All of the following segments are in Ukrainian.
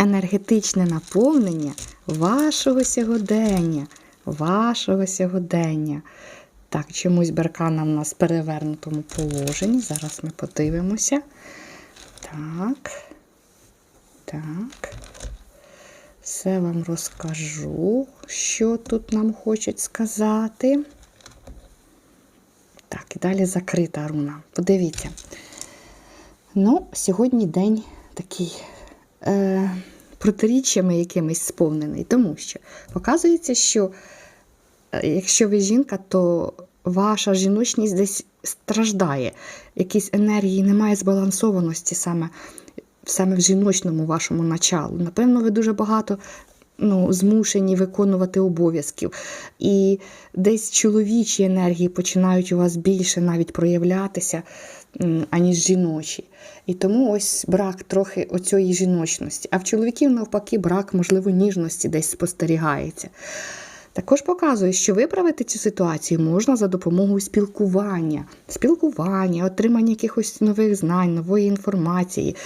енергетичне наповнення вашого сьогодення. Вашого сьогодення. Так, чомусь беркана в нас в перевернутому положенні. Зараз ми подивимося. Так. Так. Все вам розкажу, що тут нам хочуть сказати. Так, і далі закрита руна. Подивіться. Ну, сьогодні день такий е, протиріччями якимись сповнений, тому що показується, що е, якщо ви жінка, то ваша жіночність десь страждає. Якісь енергії, немає збалансованості саме, саме в жіночному вашому началу. Напевно, ви дуже багато ну, змушені виконувати обов'язків. І десь чоловічі енергії починають у вас більше навіть проявлятися, аніж жіночі. І тому ось брак трохи оцієї жіночності. А в чоловіків, навпаки, брак, можливо, ніжності десь спостерігається. Також показує, що виправити цю ситуацію можна за допомогою спілкування, спілкування, отримання якихось нових знань, нової інформації.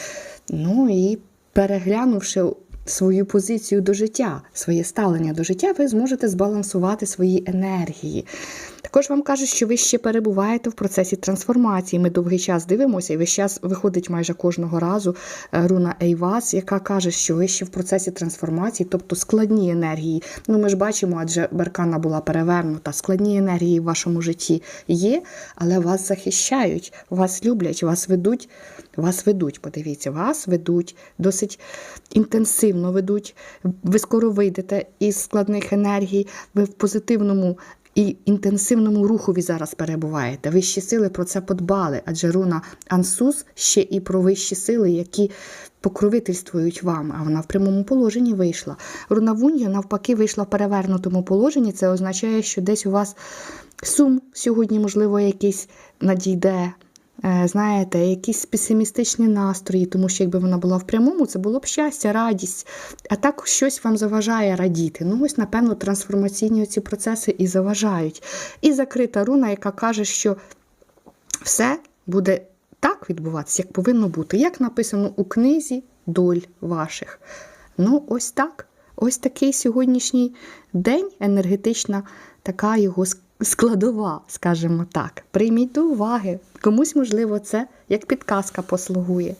Ну і переглянувши свою позицію до життя, своє ставлення до життя, ви зможете збалансувати свої енергії. Також вам кажуть, що ви ще перебуваєте в процесі трансформації. Ми довгий час дивимося, і весь час виходить майже кожного разу е, руна Ейвас, яка каже, що ви ще в процесі трансформації, тобто складні енергії. Ну, ми ж бачимо, адже Беркана була перевернута. Складні енергії в вашому житті є, але вас захищають, вас люблять, вас ведуть. Вас ведуть, подивіться, вас ведуть досить інтенсивно ведуть. Ви скоро вийдете із складних енергій, ви в позитивному і інтенсивному рухові зараз перебуваєте. Вищі сили про це подбали, адже руна Ансус ще і про вищі сили, які покровительствують вам, а вона в прямому положенні вийшла. Руна Вунья, навпаки, вийшла в перевернутому положенні. Це означає, що десь у вас сум сьогодні, можливо, якийсь надійде. Е, Знаєте, якісь песимістичні настрої, тому що якби вона була в прямому, це було б щастя, радість. А так щось вам заважає радіти. Ну, ось, напевно, трансформаційні ці процеси і заважають. І закрита руна, яка каже, що все буде так відбуватися, як повинно бути, як написано у книзі доль ваших. Ну, ось так. Ось такий сьогоднішній день енергетична, така його складова, скажімо так. Прийміть до уваги. Комусь, можливо, це як підказка послугує.